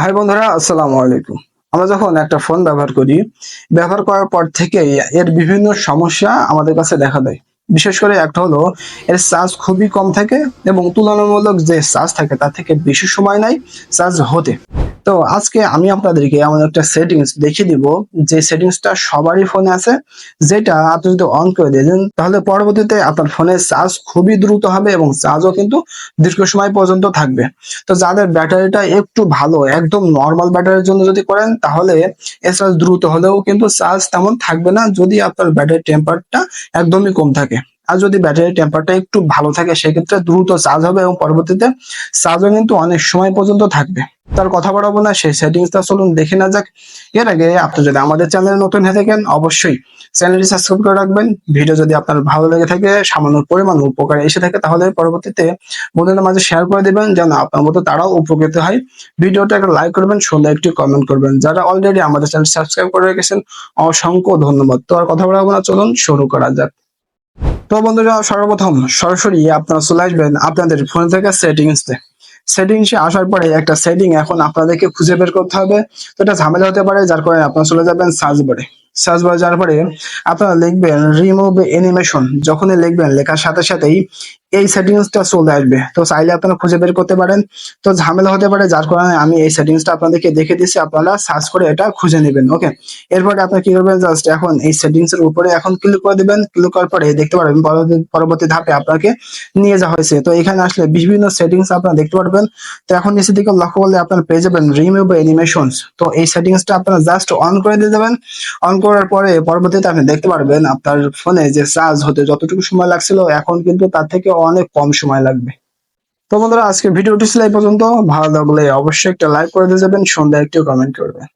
High বন্ধুরা, আসসালামু আলাইকুম। আমরা যখন একটা ফোন ব্যবহার করি, ব্যবহার করার পর থেকে এর বিভিন্ন সমস্যা আমাদের কাছে দেখা দেয়। বিশেষ করে একটা হলো, এর চার্জ খুবই কম থাকে এবং তুলনামূলক যে চার্জ থাকে তার থেকে বেশি সময় নাই চার্জ হতে। তো আজকে আমি আপনাদেরকে এমন একটা সেটিংস দেখিয়ে দিব, যে সেটিংসটা সবারই ফোনে আছে, যেটা আপনি যদি অন করে দেন, তাহলে পরবর্তীতে আপনার ফোনের চার্জ খুবই দ্রুত হবে এবং চার্জও কিন্তু দীর্ঘ সময় পর্যন্ত থাকবে। তো যাদের ব্যাটারিটা একটু ভালো, একদম নর্মাল ব্যাটারির জন্য যদি করেন, তাহলে এ চার্জ দ্রুত হলেও কিন্তু চার্জ তেমন থাকবে না, যদি আপনার ব্যাটারি টেম্পারটা একদমই কম থাকে। আর যদি ব্যাটারি টেম্পারটা একটু ভালো থাকে, সেক্ষেত্রে দ্রুত চার্জ হবে এবং পরবর্তীতে চার্জও কিন্তু অনেক সময় পর্যন্ত থাকবে। তার কথা বাড়াবো না, সেই সেটিংসটা চলুন দেখে না যাক। এর আগে আপনি যদি আমাদের চ্যানেলে নতুন হয়ে থাকেন, অবশ্যই চ্যানেলটি সাবস্ক্রাইব করে রাখবেন। ভিডিও যদি আপনার ভালো লেগে থাকে, সামান্য পরিমাণ উপকার এসে থাকে, তাহলে পরবর্তীতে বন্ধুদের মাঝে শেয়ার করে দিবেন, যেন আপনার মতো তারাও উপকৃত হয়। ভিডিওটা একটা লাইক করবেন, সুন্দর একটি কমেন্ট করবেন। যারা অলরেডি আমাদের চ্যানেল সাবস্ক্রাইব করে রেখেছেন, অসংখ্য ধন্যবাদ। তো আর কথা বলব না, চলুন শুরু করা যাক। তো বন্ধুরা, সর্বপ্রথম সরাসরি আপনারা চলে আসবেন আপনাদের ফোন থেকে সেটিংসে সেটিংসে আসার পরে একটা সেটিং এখন আপনাদেরকে খুঁজে বের করতে হবে। তো এটা ঝামেলা হতে পারে, যার কারণে আপনারা চলে যাবেন সার্চ বারে সার্চ বারে যাওয়ার পরে আপনারা লিখবেন রিমুভ অ্যানিমেশন যখনই লিখবেন, লেখার সাথে সাথেই এই সেটিংসটা চলে আসবে। তো চাইলে আপনারা খুঁজে বের করতে পারেন। তো ঝামেলা হতে পারে, যার কারণে আমি এই সেটিংসটা আপনাদেরকে দেখে দিচ্ছি আপনারা সার্চ করে এটা খুঁজে নেবেন ওকে এরপরে আপনারা কি করবেন? জাস্ট এখন এই সেটিংস এর উপরে এখন ক্লিক করে দিবেন। ক্লিক করার পরে দেখতে পারবেন, পরবর্তী ধাপে আপনাকে নিয়ে যাওয়া হয়েছে। তো এখানে আসলে বিভিন্ন সেটিংস আপনারা দেখতে পারবেন। তো এখন নিচের দিকে লক্ষ্য করলে আপনারা পেয়ে যাবেন রিমুভ অ্যানিমেশনস তো এই সেটিংসটা আপনারা জাস্ট অন করে দিয়ে দেবেন। অন করার পরে পরবর্তীতে আপনি দেখতে পারবেন আপনার ফোনে যে চার্জ হতে যতটুকু সময় লাগছিল, এখন কিন্তু তার থেকে অনেক কম সময় লাগবে। তো বন্ধুরা আজকে ভিডিওটি ছিল এই পর্যন্ত। ভালো লাগলে অবশ্যই একটা লাইক করে দিয়ে যাবেন, সন্ধ্যায় একটু কমেন্ট করবেন।